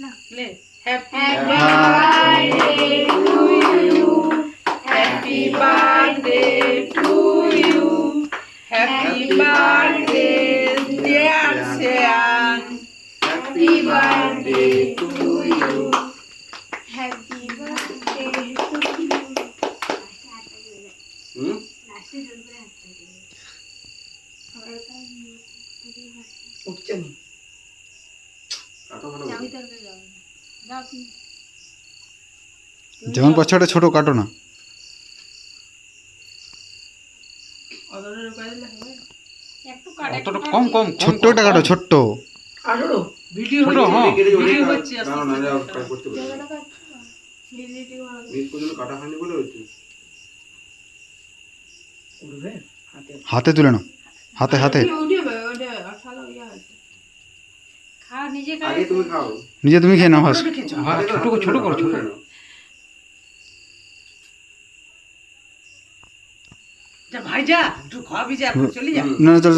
Happy birthday to you. Happy birthday to you. Happy birthday, dear Sean. Happy birthday to you. Happy birthday to you. Hmm? उठ चलो যেমন বাচ্চাটা ছোট কাটো না কম কম ছোট্টটা কাটো ছোট্ট ভিডিও হচ্ছে হ্যাঁ। কেটে হয়নি বলে হাতে তুলে নাও হাতে হাতে নিজে তুমি খাও। খেয়ে নাও হাস হ্যাঁ ছোট ছোট করো ছোট যা ভাই যা একটু খাওয়াবি যা চলে যা। না না, চলো।